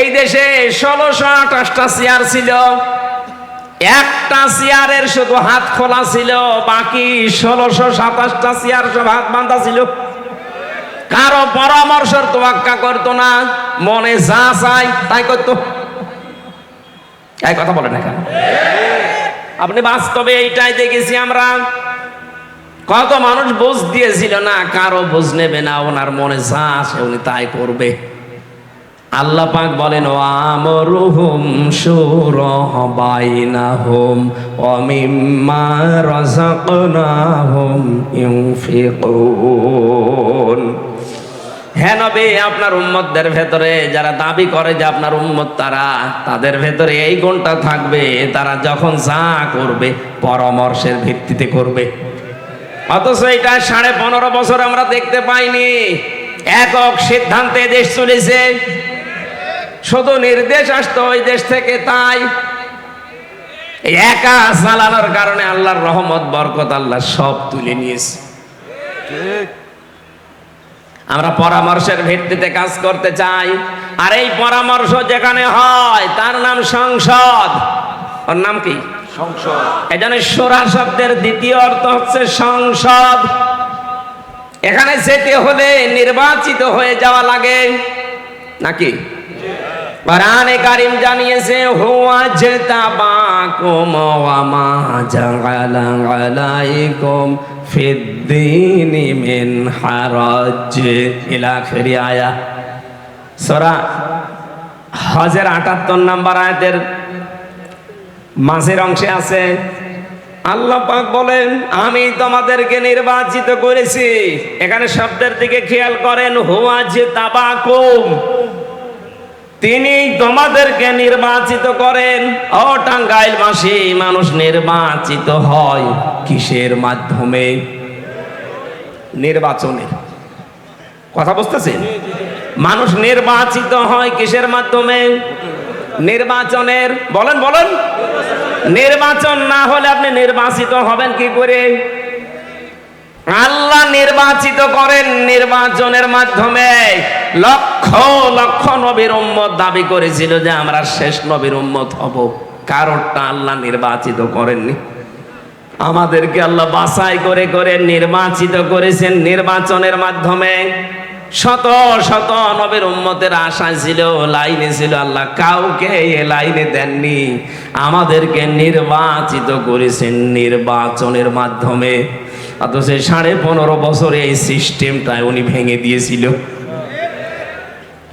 এই দেশে ষোলোশো আঠাশটা চেয়ার ছিল। একটা চেয়ারের শুধু হাত খোলা ছিল, বাকি ষোলোশো সাতাশটা চেয়ার সব হাত বাঁধা ছিল। কারও পরামর্শের তোয়াক্কা করতো না, মনে যা চাই তাই করতো। এই কথা বলেন কেন? আপনি বাস্তবে এইটাই দেখেছি আমরা। কত মানুষ বুঝ দিয়েছিল না, কারও বুঝ নেবে না, ওনার মনে যা আসে উনি তাই করবে। আল্লাহ পাক বলেন ও আমরুহুম শুরবাইনাহুম ওয়া মিম্মা রাযাকনাহুম ইউনফিকুন। হ্যাঁ নবী, আপনার উম্মতদের ভেতরে যারা দাবি করে যে আপনার উম্মত তারা, তাদের ভেতরে এই গুণটা থাকবে, তারা যখন যা করবে পরামর্শের ভিত্তিতে করবে। অথচ এটা সাড়ে পনেরো বছর আমরা দেখতে পাইনি। একক সিদ্ধান্তে দেশ চলেছে। শুধু নির্দেশ আসতো ওই দেশ থেকে তাই একা চালানোর কারণে আল্লাহর রহমত বরকত আল্লাহ সব তুলে নিয়েছে। আমরা পরামর্শের ভিত্তিতে কাজ করতে চাই। আর এই পরামর্শ যেখানে হয় তার নাম সংসদ। ওর নাম কি? সংসদ। এখানে সোরা শব্দের দ্বিতীয় অর্থ হচ্ছে সংসদ। এখানে যেতে হলে নির্বাচিত হয়ে যাওয়া লাগে। নাকি? কোরআনে কারিম জানিয়েছে, হুয়া জেতাবাকুম ওয়া মা জাআলা আলাইকুম ফিদ্দীনি মিন হারাজ। ইলা আখিরি আয়া। সূরা হজের 78 নম্বর আয়াতের মাঝের অংশে আছে, আল্লাহ পাক বলেন, আমি তোমাদেরকে নির্বাচিত করেছি। এখানে শব্দের দিকে খেয়াল করেন, হুয়া যে তাবাকুম তিনি তোমাদেরকে নির্বাচিত করেন। ও টাঙ্গাইল মাসি মানুষ নির্বাচিত হয় কিসের মাধ্যমে? নির্বাচনের। কথা বুঝতেছেন? মানুষ নির্বাচিত হয় কিসের মাধ্যমে? নির্বাচনের। বলেন বলেন। নির্বাচন না হলে আপনি নির্বাচিত হবেন কি করে? আল্লাহ নির্বাচিত করেন নির্বাচনের মাধ্যমে। লক্ষ লক্ষ নবীর উম্মত দাবি করেছিল যে আমরা শেষ নবীর উম্মত হব। কারোরটা আল্লাহ নির্বাচিত করেননি। আমাদেরকে আল্লাহ বাছাই করে করে নির্বাচিত করেছেন নির্বাচনের মাধ্যমে। শত শত নবীর উম্মতের আশা ছিল, লাইনে ছিল, আল্লাহ কাউকে এ লাইনে দেননি। আমাদেরকে নির্বাচিত করেছেন নির্বাচনের মাধ্যমে। অথচ সাড়ে পনেরো বছরে এই সিস্টেমটাই উনি ভেঙে দিয়েছিল।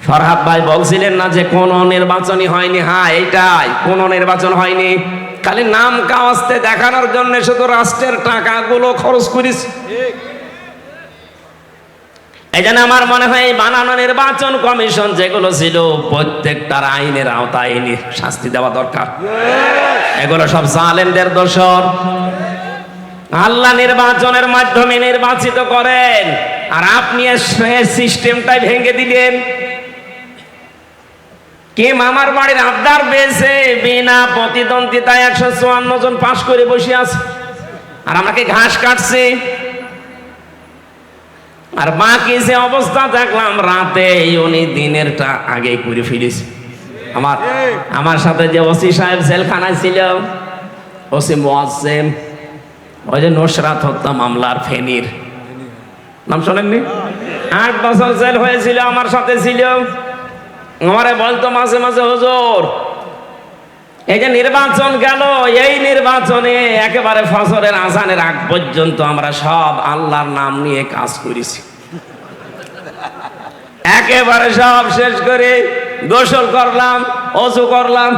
ফরহাদ ভাই বলছিলেন না যে, কোন নির্বাচনই হয়নি। হ্যাঁ এইটাই, কোন নির্বাচন হয়নি। খালি নাম কাওয়াজতে দেখানোর জন্য শুধু রাষ্ট্রের টাকাগুলো খরচ করিস এই জন্য আমার মনে হয় এই বানানো নির্বাচন কমিশন যেগুলো ছিল প্রত্যেকটার আইনের আওতায় শাস্তি দেওয়া দরকার। এগুলো সব জালেমদের দোষর। আল্লাহ নির্বাচনের মাধ্যমে নির্বাচিত করেন। আর আপনি সিস্টেমটাই ভেঙে দিলেন। কে মামার বাড়ির আবদার পেয়েছে? বিনা প্রতিদ্বন্দ্বিতায় একশো চুয়ান্ন জন পাশ করে বসে আছে। আর আমাকে ঘাস কাটছে। আর বাকি যে অবস্থা দেখলাম রাতে উনি দিনেরটা আগে করে ফিরেছে আমার আমার সাথে যে ওসি সাহেব জেলখানায় ছিল ওসি মোয়াজ্জেম। ওই যে নুসরাত হত্যা মামলার ফেনির। নাম শোনেননি? আট বছর জেল হয়েছিল, আমার সাথে ছিল। আমারে বলতো মাঝে মাঝে, হুজুর, এই যে নির্বাচন গেল, এই নির্বাচনে একেবারে ফসলের আসানের আগ পর্যন্ত আমরা সব আল্লাহর নাম নিয়ে কাজ করেছি। একেবারে সব শেষ করে গোসল করলাম, অজু করলাম,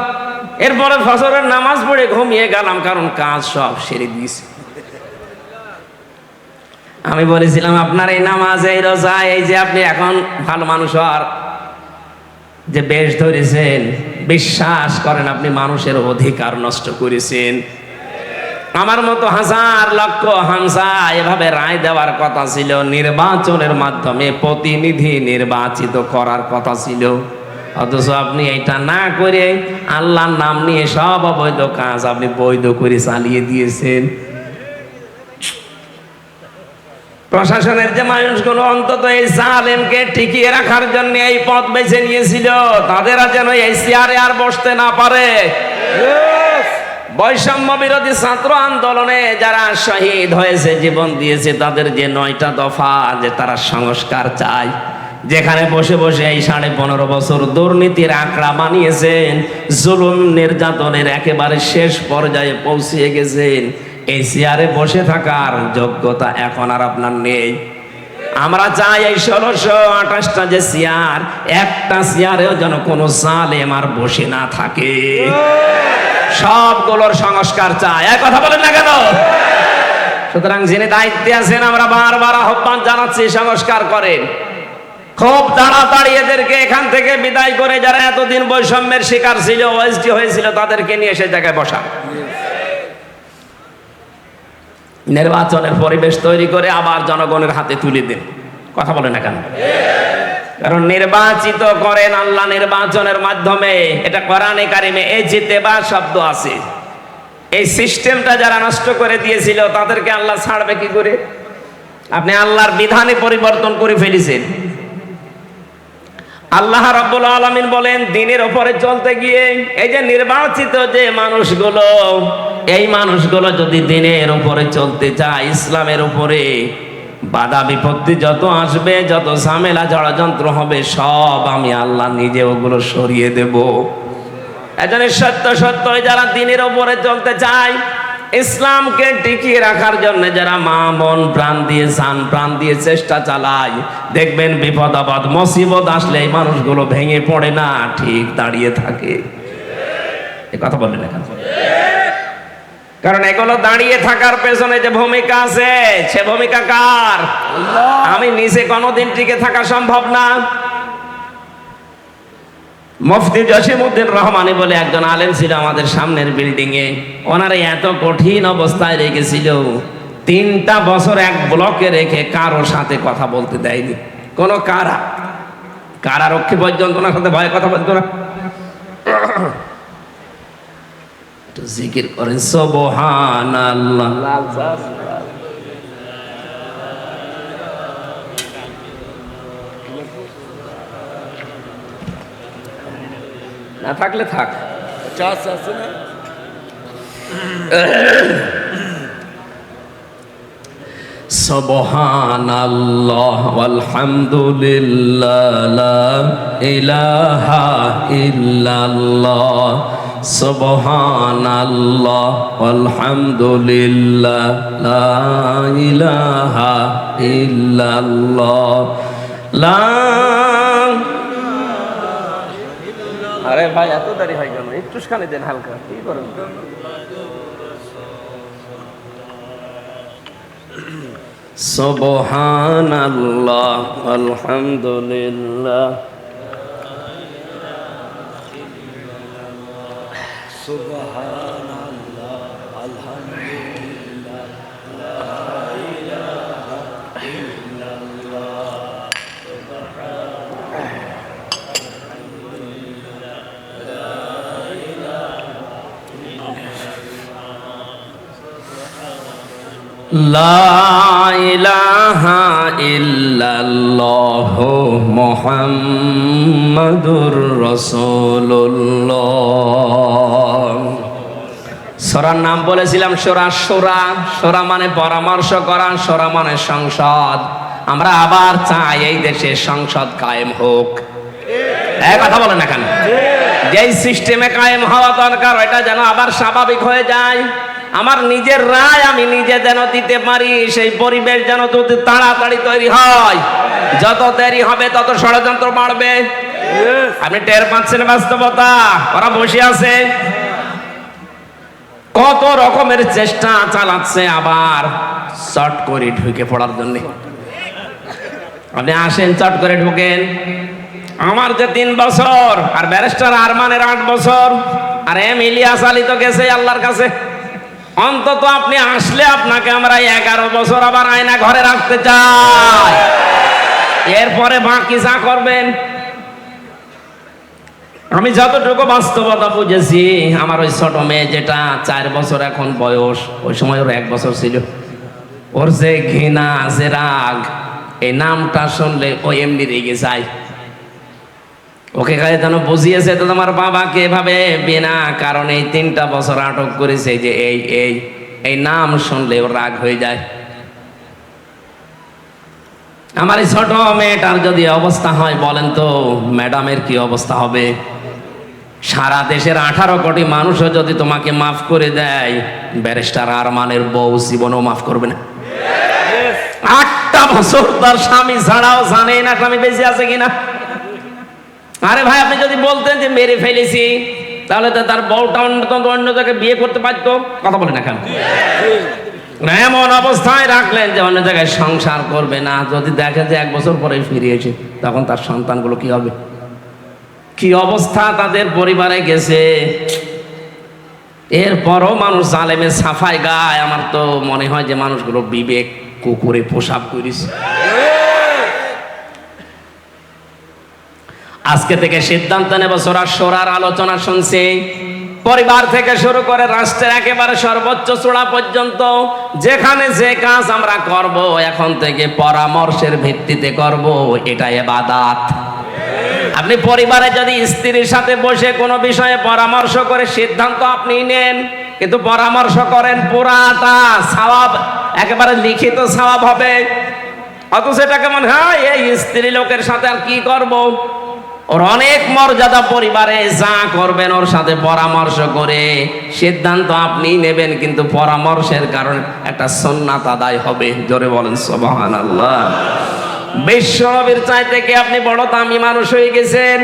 এরপরে ফসলের নামাজ পড়ে ঘুমিয়ে গেলাম, কারণ কাজ সব সেরে দিয়েছি। আমি বলেছিলাম, আপনার এই নামাজ, এই রোজা, এই যে আপনি এখন ভালো মানুষ আর যে বেশ ধরেছেন, বিশ্বাস করেন আপনি মানুষের অধিকার নষ্ট করেছেন। আমার মতো হাজার লক্ষ হামসা এভাবে রায় দেওয়ার কথা ছিল, নির্বাচনের মাধ্যমে প্রতিনিধি নির্বাচিত করার কথা ছিল। অথচ আপনি এটা না করে আল্লাহর নাম নিয়ে সব অবৈধ কাজ আপনি বৈধ করে চালিয়ে দিয়েছেন। প্রশাসনের যে মানুষগুলো অন্তত এই সালেমকে টিকিয়ে রাখার জন্য এই পথ বেছে নিয়েছিল, তাদেরা যেন এই চেয়ারে আর বসতে না পারে। বৈষম্য বিরোধী ছাত্র আন্দোলনে যারা শহীদ হয়েছে, জীবন দিয়েছে, তাদের যে নয়টা দফা যে তারা সংস্কার চায়, যেখানে বসে বসে এই সাড়ে পনেরো বছর দুর্নীতির আঁকড়া বানিয়েছেন, জুলুম নির্যাতনের একেবারে শেষ পর্যায়ে পৌঁছিয়ে গেছেন। এই চেয়ারে বসে থাকার যোগ্যতা এখন আর আপনার নেই। আমরা চাই এই ষোলোশো আঠাশটা যে চেয়ার, একটা চেয়ারেও যেন কোনো জালেম আর বসে না থাকে। সবগুলোর সংস্কার চাই। এক কথা বলেন না কেন? সুতরাং যিনি দায়িত্বে আছেন, আমরা বারবার আহ্বান জানাচ্ছি, সংস্কার করেন। খুব তাড়াতাড়ি এদেরকে এখান থেকে বিদায় করে যারা এতদিন বৈষম্যের শিকার ছিল, ওএসডি হয়েছিল, তাদেরকে নিয়ে সে জায়গায় বসা। নির্বাচনের পরিবেশ তৈরি করে আবার জনগণের হাতে তুলে দিন। কথা বলে না কেন? কারণ নির্বাচিত করেন আল্লাহ নির্বাচনের মাধ্যমে। এটা কোরআনে কারিমে এ জিতে বা শব্দ আছে। এই সিস্টেমটা যারা নষ্ট করে দিয়েছিল, তাদেরকে আল্লাহ ছাড়বে কি করে? আপনি আল্লাহর বিধানে পরিবর্তন করে ফেলেছেন। আল্লাহ রাব্বুল আলামিন বলেন, দিনের ওপরে চলতে গিয়ে এই যে নির্বাচিত যে মানুষগুলো এই মানুষগুলো যদি দিনের উপরে চলতে চায়, ইসলামের উপরে বাধা বিপত্তি যত আসবে, যত ঝামেলা, ষড়যন্ত্র হবে, সব আমি আল্লাহ নিজে ওগুলো সরিয়ে দেব। এজন্য সত্য সত্য যারা দিনের উপরে চলতে চায়, ইসলামকে টিকিয়ে রাখার জন্য যারা মা মন প্রাণ দিয়ে, সান প্রাণ দিয়ে চেষ্টা চালায়, দেখবেন বিপদ, আপদ, মুসিবত আসলে এই মানুষগুলো ভেঙে পড়ে না, ঠিক দাঁড়িয়ে থাকে। এ কথা বললেন এখন কারণ এগুলো দাঁড়িয়ে থাকার পেছনে যে ভূমিকা আছে সে ভূমিকা কার? আমি নিজে কোনোদিন টিকে থাকা সম্ভব না। মুফতি জসিমউদ্দিন রহমানি বলে একজন আলেম ছিল আমাদের সামনের বিল্ডিং এ। ওনারা এত কঠিন অবস্থায় রেখেছিল। তিনটা বছর এক ব্লকে রেখে কারোর সাথে কথা বলতে দেয়নি। কোন কারা? কারারক্ষী পর্যন্ত ওনার সাথে ভয়ে কথা বলতো না। একটু জিকির করেন সবহান আল্লাহ না থাকলে থাক চাষ আছে না سبحان الله والحمد لله لا إله إلا الله سبحان الله والحمد لله لا إله إلا الله لا আরে ভাই এত দেরি হয় কেন একটু খানি দেন হালকা কি করেন سبحان الله الحمد لله সুবহান লাইলাহা ইল্লাল্লাহ মোহাম্মদুর রসুল্লাহ সরার নাম বলেছিলাম সোরা সোরা। সোরা মানে পরামর্শ করা, সোরা মানে সংসদ। আমরা আবার চাই এই দেশে সংসদ কায়েম হোক। এক কথা বলেন না কেন? যেই সিস্টেমে কায়েম হওয়া দরকার এটা যেন আবার স্বাভাবিক হয়ে যায়। আমার নিজের রায় আমি নিজে যেন দিতে পারি, সেই পরিবেশ যেন যদি তাড়াতাড়ি তৈরি হয়। যত দেরি হবে তত ষড়যন্ত্র বাড়বে। আপনি টের পাচ্ছেন বাস্তবতা? ওরা বসে আছে। কত রকমের চেষ্টা চালাচ্ছে আবার চট করে ঢুকে পড়ার জন্য। আপনি আসেন, চট করে ঢুকেন। আমার যে তিন বছর, আর ব্যারিস্টার আরমানের আট বছর, আর এম ইলিয়াস আলী তো গেছে আল্লাহর কাছে। অন্তত আপনি আসলে আপনাকে আমরা এগারো বছর আবার আয়না ঘরে রাখতে চাই। এরপরে বাকি যা করবেন, আমি যতটুকু বাস্তবতা বুঝেছি, আমার ওই ছোট মেয়ে যেটা চার বছর এখন বয়স, ওই সময় ওর এক বছর ছিল। ওর যে ঘৃণা, যে রাগ, এই নামটা শুনলে ও এমনি রেগে যায় ওকে কাজে যেন বুঝিয়েছে তো তোমার বাবাকে এভাবে বিনা কারণে এই তিনটা বছর আটক করেছে যে এই এই এই নাম শুনলে ওর রাগ হয়ে যায়। আমার এই ছোট মেয়েটার যদি অবস্থা হয় বলেন তো ম্যাডামের কি অবস্থা হবে? সারা দেশের আঠারো কোটি মানুষও যদি তোমাকে মাফ করে দেয় ব্যারিস্টার আর আরমানের বউ জীবনও মাফ করবে না। আটটা বছর তার স্বামী ছাড়াও জানে না স্বামী বেঁচে আছে কিনা। আরে ভাই, আপনি যদি বলতেন যে মেরে ফেলেছি, তাহলে তো তার বউটা অন্য অন্য জায়গায় বিয়ে করতে পারতো। কথা বলে না কেন? এমন অবস্থায় রাখলেন যে অন্য জায়গায় সংসার করবে না। যদি দেখেন যে এক বছর পরে ফিরিয়েছে, তখন তার সন্তানগুলো কি হবে? কি অবস্থা তাদের পরিবারে গেছে? এরপরও মানুষ জালেমে সাফাই গায়। আমার তো মনে হয় যে মানুষগুলো বিবেক কুকুরে পোশাক করিস আজকে থেকে সিদ্ধান্ত নেব সোরা সোরার আলোচনা শুনছি। পরিবার থেকে শুরু করে রাষ্ট্রের একেবারে সর্বোচ্চ চূড়া পর্যন্ত যেখানে যে কাজ আমরা করব, এখন থেকে পরামর্শের ভিত্তিতে করব এটা এবাদাত। আপনি পরিবারে যদি স্ত্রীর সাথে বসে কোনো বিষয়ে পরামর্শ করে সিদ্ধান্ত আপনি নেন, কিন্তু পরামর্শ করেন পুরাটা সওয়াব একেবারে লিখিত সওয়াব হবে, অথচ এটাকে মনে হয়, এই স্ত্রী লোকের সাথে আর কি করব? ওর অনেক মর্যাদা পরিবারে যা করবেন ওর সাথে পরামর্শ করে। সিদ্ধান্ত আপনি নেবেন, কিন্তু পরামর্শের কারণে একটা সন্ন্যাত আদায় হবে। জোরে বলেন সোবাহান আল্লাহ বিশ্বনবীর চাইতে কি আপনি বড় দামি মানুষ হয়ে গেছেন?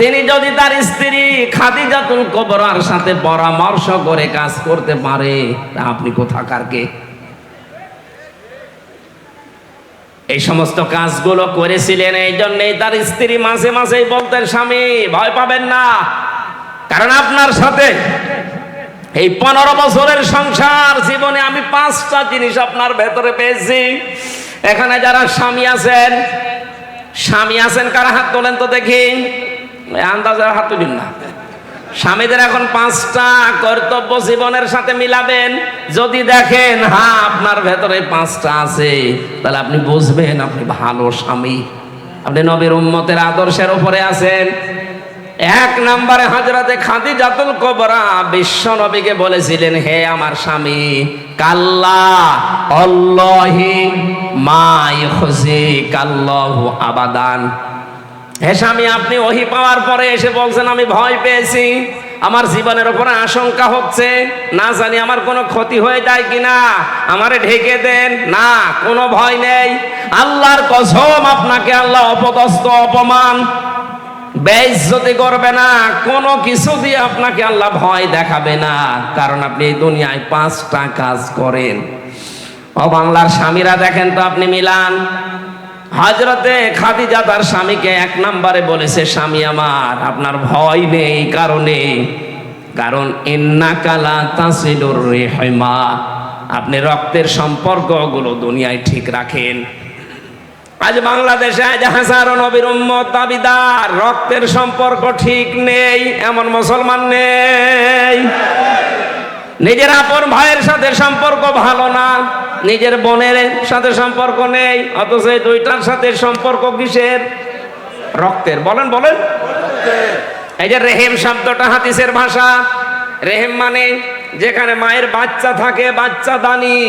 তিনি যদি তার স্ত্রী খাদিজাতুল কবরার সাথে পরামর্শ করে কাজ করতে পারে, তা আপনি কোথাকার কে এই সমস্ত কাজগুলো করেছিলেন, এই জন্যই তার স্ত্রী মাঝে মাঝেই বলতেন, স্বামী, ভয় পাবেন না। কারণ আপনার সাথে এই পনেরো বছরের সংসার জীবনে আমি পাঁচটা জিনিস আপনার ভেতরে পেয়েছি। এখানে যারা স্বামী আছেন স্বামী আছেন কারা হাত তোলেন তো দেখি? ওই আন্দাজে হাত তুলিন না। স্বামীদের এখন পাঁচটা কর্তব্য জীবনের সাথে মিলাবেন। যদি দেখেন হ্যাঁ আপনার ভেতরে পাঁচটা আছে, তাহলে আপনি বুঝবেন আপনি ভালো স্বামী। আপনি নবীর উম্মতের আদর্শের উপরে আছেন। এক নম্বরে হাজরাতে খাদি জাতুল কবরা বিশ্ব নবীকে বলেছিলেন, হে আমার স্বামী, কাল্লা অল্লাহি মা ইখজি কাল্লাহু আবাদান। হে স্বামী, আপনি ওহি পাওয়ার পরে এসে বলছেন, আমি ভয় পেয়েছি। আমার জীবনের উপরে আশঙ্কা হচ্ছে। না জানি আমার কোনো ক্ষতি হয়ে যায় কিনা। আমারে ঢেকে দেন। না, কোনো ভয় নেই। আল্লাহর কসম, আপনাকে আল্লাহ অপদস্থ, অপমান, বেইজ্জতি করবে না। কোনো কিছু দিয়ে আপনাকে আল্লাহ ভয় দেখাবে না। কারণ আপনি এই দুনিয়ায় পাঁচটা কাজ করেন। ও বাংলার স্বামীরা দেখেন তো আপনি মিলান। হজরতে খাদিজা তার স্বামীকে এক নাম্বারে বলেছে, স্বামী আমার, আপনার ভয় নেই কারণে। কারণ ইন্না কালা তাসিলুর রেহমা। আপনি রক্তের সম্পর্কগুলো দুনিয়ায় ঠিক রাখেন। আজ বাংলাদেশে, আজ হাজারো নবীর উম্মত দাবিদার, রক্তের সম্পর্ক ঠিক নেই, এমন মুসলমান নেই। নিজের আপন ভাইয়ের সাথে সম্পর্ক ভালো না। নিজের বোনের সাথে সম্পর্ক নেই, অথচ এই দুইটার সাথে সম্পর্ক কিসের? রক্তের। বলেন বলেন। এই যে রেহেম শব্দটা হাদিসের ভাষা। রেহেম মানে যেখানে মায়ের বাচ্চা থাকে, বাচ্চা দানি।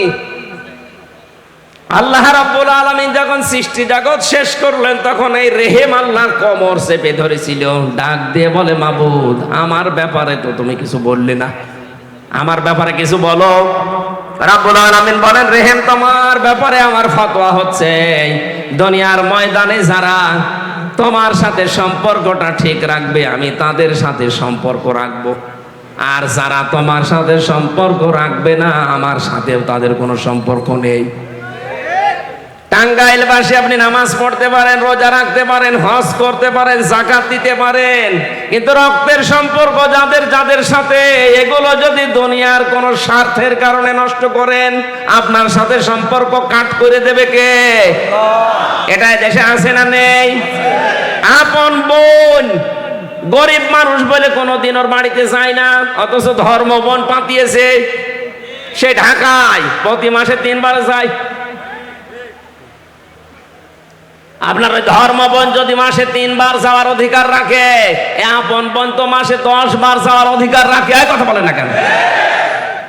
আল্লাহ রাব্বুল আলামিন যখন সৃষ্টি জগৎ শেষ করলেন, তখন এই রেহেম আল্লাহর কমর চেপে ধরেছিল। ডাক দিয়ে বলে, মাবুদ, আমার ব্যাপারে তো তুমি কিছু বললে না। আমার ব্যাপারে কিছু বলো। রাব্বুল আলামিন বলেন, রেহেম, তোমার ব্যাপারে আমার ফতোয়া হচ্ছে। দুনিয়ার ময়দানে যারা তোমার সাথে সম্পর্কটা ঠিক রাখবে, আমি তাদের সাথে সম্পর্ক রাখব। আর যারা তোমার সাথে সম্পর্ক রাখবে না, আমার সাথেও তাদের কোনো সম্পর্ক নেই। টাঙ্গাইলবাসী, আপনি নামাজ পড়তে পারেন, রোজা রাখতে পারেন, হজ করতে পারেন, জাকাত দিতে পারেন। কিন্তু রক্তের সম্পর্ক যাদের যাদের সাথে, এগুলো যদি দুনিয়ার কোন স্বার্থের কারণে নষ্ট করেন, আপনার সাথে সম্পর্ক কাট করে দেবে কে? এটা দেশে আছে না নেই? আপন বোন, গরিব মানুষ বলে কোনোদিন ওর বাড়িতে যায় না, অথচ ধর্ম বোন পাতিয়েছে। সে ঢাকায়, প্রতি মাসে তিনবার যায়। আপনার ওই ধর্ম বোন যদি মাসে তিনবার যাওয়ার অধিকার রাখে আপন বোন তো মাসে দশ বার যাওয়ার অধিকার রাখে কথা বলে না কেন?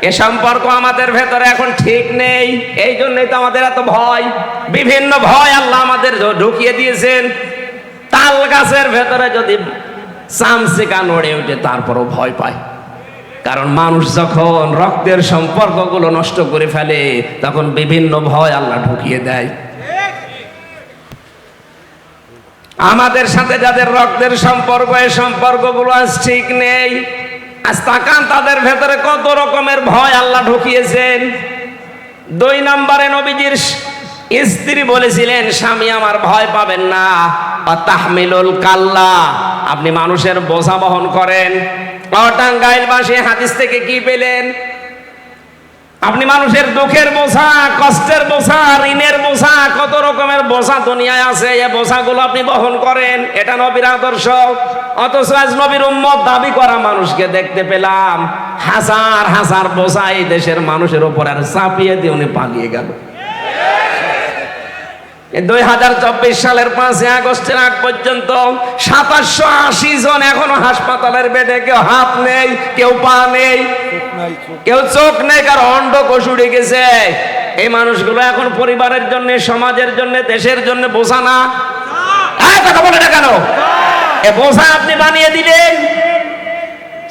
এ সম্পর্ক আমাদের ভেতরে এখন ঠিক নেই, এই জন্যই তো আমাদের এত ভয়। বিভিন্ন ভয় আল্লাহ আমাদের ঢুকিয়ে দিয়েছেন। তাল গাছের ভেতরে যদি চামচিকা নড়ে ওঠে, তারপরও ভয় পায়। কারণ মানুষ যখন রক্তের সম্পর্কগুলো নষ্ট করে ফেলে, তখন বিভিন্ন ভয় আল্লাহ ঢুকিয়ে দেয়। আমাদের সাথে যাদের রক্তের সম্পর্ক এই সম্পর্কগুলো আজ ঠিক নেই। আজ তাকান তাদের ভেতরে কত রকমের ভয় আল্লাহ ঢুকিয়েছেন। দুই নম্বরে নবীজির স্ত্রী বলেছিলেন, স্বামী, আমার ভয় পাবেন না। তাহমিলুল কাল্লা, আপনি মানুষের বোঝা বহন করেন। টাঙ্গাইল বাসে হাদিস থেকে কি পেলেন? আপনি মানুষের দুঃখের বোঝা, কষ্টের বোঝা, ঋণের বোঝা, কত রকমের বোঝা দুনিয়ায় আছে। এই বোঝাগুলো আপনি বহন করেন। এটা নবীর আদর্শ। অথচ আজ নবীর উম্মত দাবি করা মানুষকে দেখতে পেলাম। হাজার হাজার বোঝা এই দেশের মানুষের উপর আর চাপিয়ে দিয়ে উনি পালিয়ে গেল। দুই হাজার চব্বিশ সালের পাঁচই আগস্টের আগ পর্যন্ত সাতাশশো আশি জন এখনও হাসপাতালের বেডে, কেউ হাত নেই, কেউ পা নেই, কেউ চোখ নেই, কার অন্ড কষুড়ে গেছে। এই মানুষগুলো এখন পরিবারের জন্য, সমাজের জন্য, দেশের জন্য বোঝা না। কথা বলে না কেন? এ বোঝা আপনি বানিয়ে দিলেন।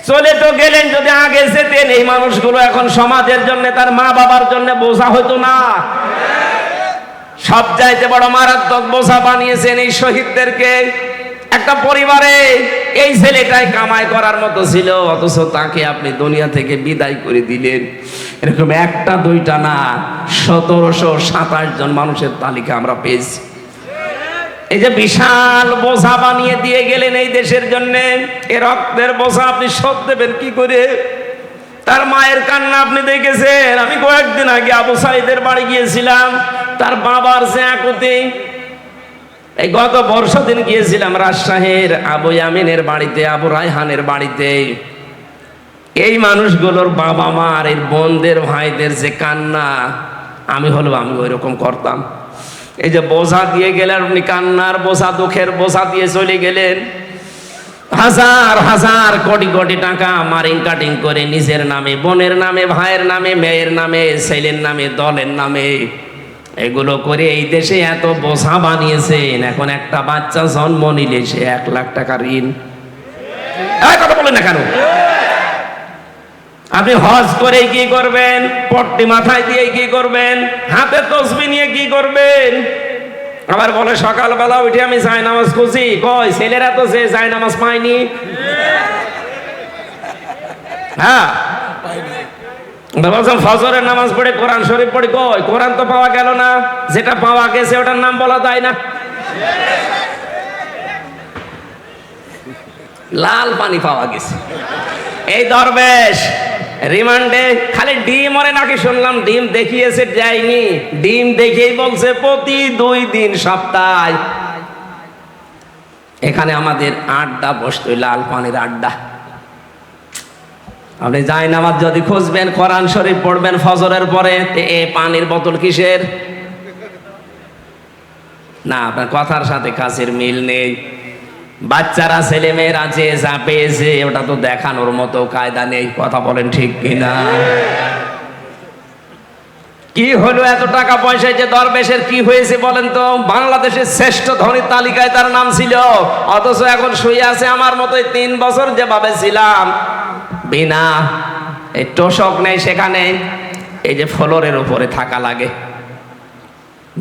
চলে তো গেলেন, যদি আগে যেতেন, এই মানুষগুলো এখন সমাজের জন্য, তার মা বাবার জন্য বোঝা হতো না। সব চাইতে বড় মারাত্মক বোঝা বানিয়েছেন এই শহীদদেরকে। একটা পরিবারে এই ছেলেটাই কামাই করার মতো ছিল, অথচ তাকে আপনি দুনিয়া থেকে বিদায় করে দিলেন। এরকম একটা, দুইটা না, সতেরোশো সাতাশ জন মানুষের তালিকা আমরা পেয়েছি। এই যে বিশাল বোঝা বানিয়ে দিয়ে গেলেন এই দেশের জন্য, এ রক্তের বোঝা আপনি শোধ দেবেন কি করে? তার মায়ের কান্না আপনি দেখেছেন? আমি কয়েকদিন আগে আবু সাইদের বাড়ি গিয়েছিলাম তার বাবার যে আকুতি, এই গত বর্ষ দিন গিয়েছিলাম রাজশাহীর আবু ইয়ামিনের বাড়িতে, আবু রায়হানের বাড়িতে। এই মানুষগুলোর বাবা মা আর এই বোনদের, ভাইদের যে কান্না, আমি হলো, আমি ওই রকম করতাম। এই যে বোঝা দিয়ে গেলেন আপনি কান্নার বোঝা, দুঃখের বোঝা দিয়ে চলে গেলেন। হাজার হাজার কোটি কোটি টাকা মারিং কাটিং করে নিজের নামে, বোনের নামে, ভাইয়ের নামে, মেয়ের নামে, ছেলের নামে, দলের নামে এগুলো করে এই দেশে এত বোঝা বানিয়েছেন। এখন একটা বাচ্চা জন্ম নিলে সে এক লাখ টাকা ঋণ। কথা বলেন না কেন? আপনি হজ করে কি করবেন? পট্টি মাথায় দিয়ে কি করবেন? হাতে তসবি নিয়ে কি করবেন? আবার বলে, সকালবেলা উঠে আমি যাই নামাজ খুঁজি। কই ছেলেরা তো সে যাই নামাজ পায়নি? হ্যাঁ বলছেন ফজরের নামাজ পড়ে কোরআন শরীফ পড়ে কই? কোরআন তো পাওয়া গেল না। যেটা পাওয়া গেছে ওটার নাম বলা যায় না। লাল পানি পাওয়া গেছে। এই দরবেশ, রিমান্ডে খালি ডিম ওরে নাকি শুনলাম, ডিম দেখিয়েছে যায়নি ডিম দেখেই বলছে, প্রতি দুই দিন সপ্তাহে। এখানে আমাদের আড্ডা বসতো লাল পানির আড্ডা। আপনি যাই নামাজ যদি খুঁজবেন, কোরআন শরীফ পড়বেন ফজরের পরে এ পানির বোতল কিসের? না, আপনার কথার সাথে কাছের মিল নেই। বাচ্চারা ছেলে মেয়েরা যে যা পেয়েছে, ওটা তো দেখানোর মতো কায়দা নেই। কথা বলেন ঠিক কিনা? কি হলো এত টাকা পয়সা যে দরবেশের কি হয়েছে বলেন তো? বাংলাদেশের শ্রেষ্ঠ ধনীর তালিকায় তার নাম ছিল, অথচ এখন শুয়ে আছে আমার মতোই তিন বছর যেভাবে ছিলাম। বিনা, এই তোষক নেই সেখানে, এই যে ফ্লোরের উপরে থাকা লাগে।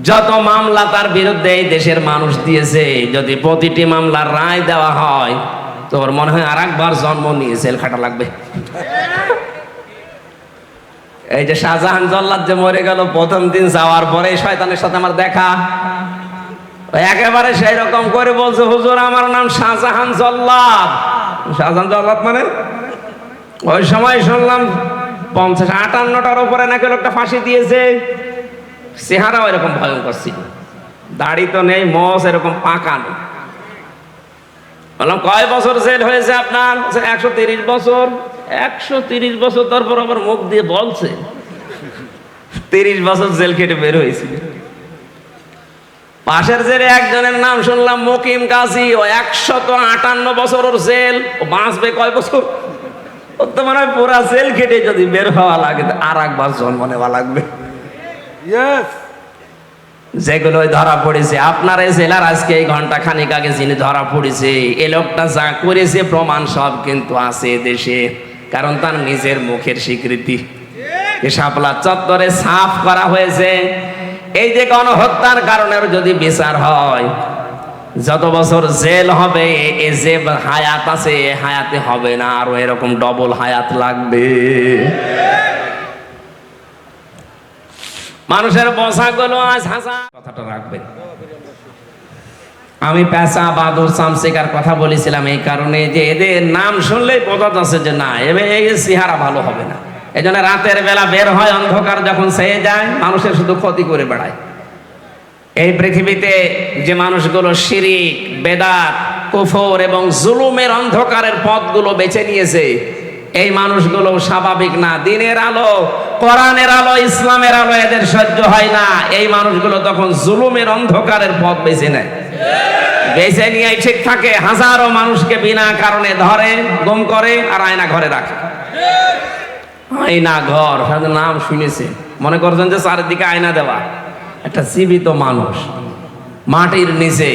যত মামলা তার বিরুদ্ধে এই দেশের মানুষ দিয়েছে, যদি প্রতিটি মামলার রায় দেওয়া হয়, তোর মনে হয় আর একবার জন্ম নিয়ে খাটা লাগবে। এই যে শাহজাহান জল্লাদ যে মরে গেল, প্রথম দিন যাওয়ার পরে শয়তানের সাথে আমার দেখা। একেবারে সেই রকম করে বলছে, হুজুর, আমার নাম শাহজাহান জল্লাদ। শাহজাহান জল্লাদ মানে? ওই সময় শুনলাম পঞ্চাশ আটান্নটার উপরে নাকি লোকটা ফাঁসি দিয়েছে। চেহারাও এরকম ভয়ঙ্কর ছিল। দাড়ি তো নেই মোষ এরকম পাকানো বললাম, কয় বছর জেল হয়েছে আপনার? একশো তিরিশ বছর। একশো তিরিশ বছর, তারপর আবার মুখ দিয়ে বলছে। তিরিশ বছর জেল কেটে বের হয়েছিল পাশের জেলে একজনের নাম শুনলাম, মকিম কাজী ও একশত আটান্ন বছর ওর জেল। ও বাঁচবে কয় বছর? তো মনে হয় পুরা জেল কেটে যদি বের হওয়া লাগে আর একবার জন্ম নেওয়া লাগবে। যেগুলো ধরা পড়েছে আপনার এই জেলার আজকে এই ঘণ্টা খানিক আগে যিনি ধরা পড়েছে এ লোকটা যা করেছে প্রমাণ সব কিন্তু আছে দেশে কারণ তার নিজের মুখের স্বীকৃতি। শাপলা চত্বরে সাফ করা হয়েছে। এই যে গণহত্যার কারণে যদি বিচার হয় যত বছর জেল হবে, এ যে হায়াত আছে, এ হায়াতে হবে না, আরও এরকম ডবল হায়াত লাগবে। মানুষের বসাগুলো আজ হাসা কথাটা রাখবেন। আমি পেশা বাদুর শামসিকার কথা বলেছিলাম, এই কারণে যে এদের নাম শুনলেই বোঝা যাচ্ছে যে না এবে এই সিহারা ভালো হবে না। এই রাতের বেলা বের হয় অন্ধকার যখন সেয়ে যায়, মানুষের শুধু ক্ষতি করে বেড়ায়। এই পৃথিবীতে যে মানুষগুলো শিরিক, বেদাত, কুফর এবং জুলুমের অন্ধকারের পথগুলো বেছে নিয়েছে, এই মানুষগুলো স্বাভাবিক না। দিনের আলো, কোরআনের আলো, ইসলামের আলো এদের সহ্য হয় না। এই মানুষগুলো তখন জুলুমের অন্ধকারের পথ বেছে নেয়। বেছে নিয়ে ঠিক থাকে, হাজারো মানুষকে বিনা কারণে ধরে, গুম করে আর আয়না ঘরে রাখে। আয়না ঘর নাম শুনেছে। মনে করছেন যে চারিদিকে আয়না দেওয়া। একটা জীবিত মানুষ, মাটির নিচে।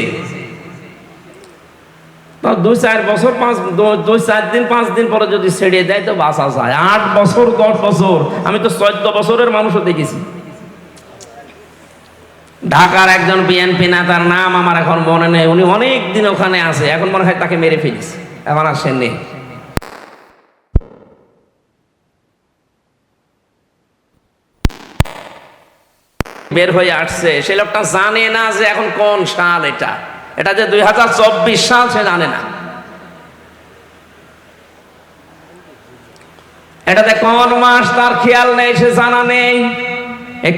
দুই চার বছর পাঁচ, দুই চার দিন, পাঁচ দিন পরে যদি ছেড়ে দেয় তো বাঁচা যায়। আট বছর, দশ বছর, আমি তো চোদ্দ বছরের মানুষও দেখেছি। ঢাকার একজন বিএনপি নেতার নাম আমার এখন মনে নেই, উনি অনেক দিন ওখানে আছে, এখন মনে হয় তাকে মেরে ফেলিস এখন আর সে নেই। বের হয়ে আসছে। সে লোকটা জানে না যে এখন কোন সাল এটা। এটা যে দুই হাজার চব্বিশ সাল সে জানে না। এটাতে কোন মাস তার খেয়াল নেই, সে জানা নেই।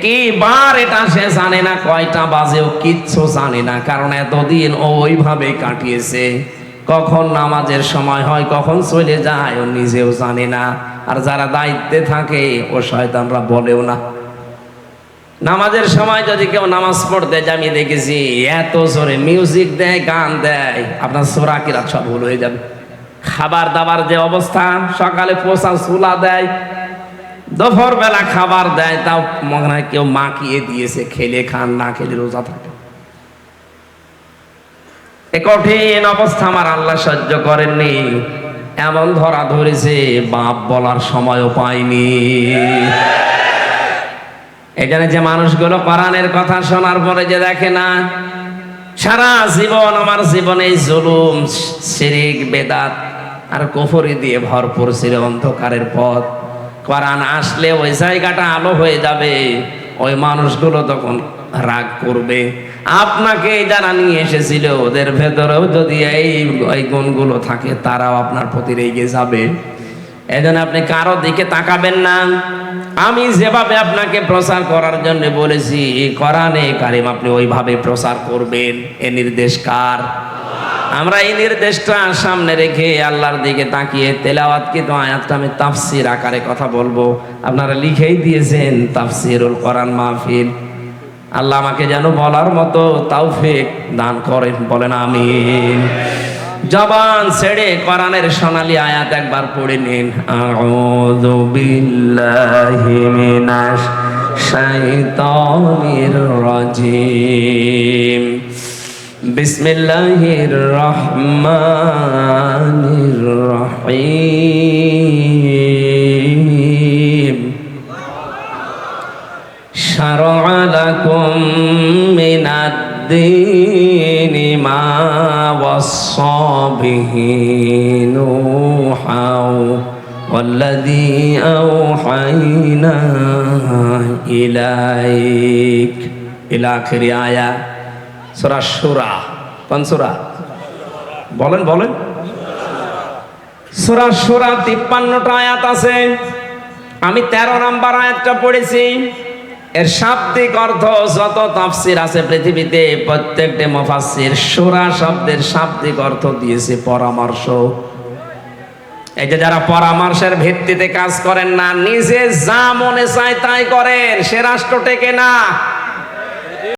কি বার এটা সে জানে না, কয়টা বাজেও কিচ্ছু জানে না, কারণ এতদিন ওইভাবে কাটিয়েছে। কখন নামাজের সময় হয়, কখন চলে যায়, ও নিজেও জানে না। আর যারা দায়িত্বে থাকে, ও শয়তানরা বলেও না। নামাজের সময় যদি কেউ নামাজ পড়তে যায়, আমি দেখেছি এত জোরে মিউজিক দেয়, গান দেয়, আপনার সোরা কিরা সব ভুল হয়ে যাবে। খাবার দাবার যে অবস্থা, সকালে পোষা চুলা দেয় দুপুর বেলা খাবার দেয়, তাও মনে হয় কেউ মাখিয়ে দিয়েছে, খেলে খান, না খেলে রোজা থাকে। এ কঠিন অবস্থা আমার আল্লাহ সহ্য করেননি, এমন ধরা ধরেছে, বাপ বলার সময়ও পাইনি এখানে যে মানুষগুলো কোরআনের কথা শোনার পরে যে দেখে না, সারা জীবন আমার জীবনে জুলুম, শিরিক, বেদাত আর কুফরি দিয়ে ভরপুর ছিল অন্ধকারের পথ। কোরআন আসলে ওই জায়গাটা আলো হয়ে যাবে, ওই মানুষগুলো তখন রাগ করবে। আপনাকে যারা নিয়ে এসেছিল, ওদের ভেতরেও যদি এই এই গুণগুলো থাকে, তারাও আপনার প্রতি রেগে যাবে। এজন্য আপনি কারও দিকে তাকাবেন না। আমি যেভাবে আপনাকে প্রচার করার জন্য বলেছি কোরআনে কারিম আপনি ওইভাবে প্রচার করবেন। এ নির্দেশ কার? আমরা এই নির্দেশটা সামনে রেখে আল্লাহর দিকে তাকিয়ে তেলাওয়াত কিন্তু আয়াতটা আমি তাফসির আকারে কথা বলব। আপনারা লিখেই দিয়েছেন, তাফসিরুল কোরআন মাহফিল। আল্লাহ আমাকে যেন বলার মতো তাওফিক দান করেন, বলেন আমিন। জবান ছেড়ে কোরআনের সোনালী আয়াত একবার পড়ে নিন। আউযু বিল্লাহি মিনাশ শাইতানির রাজিম। বিসমিল্লাহির রহমানির রহিম। শারআ লাকুম মিনাদ্দিন। به نوحا والذي أوحينا إليك إلى آخر آية سورة الشورى কোন সূরা বলেন বলেন সূরা সূরা 53টা আয়াত আছে আমি তেরো নাম্বার আয়াতটা পড়েছি এর শাব্দিক অর্থ যত তাফসির আছে পৃথিবীতে প্রত্যেকটি মুফাসসির সূরা শব্দের শাব্দিক অর্থ দিয়েছে পরামর্শ। এই যে যারা পরামর্শের ভিত্তিতে কাজ করেন না, নিজে যা মনে চায় তাই করেন, সে রাষ্ট্র টেকে না।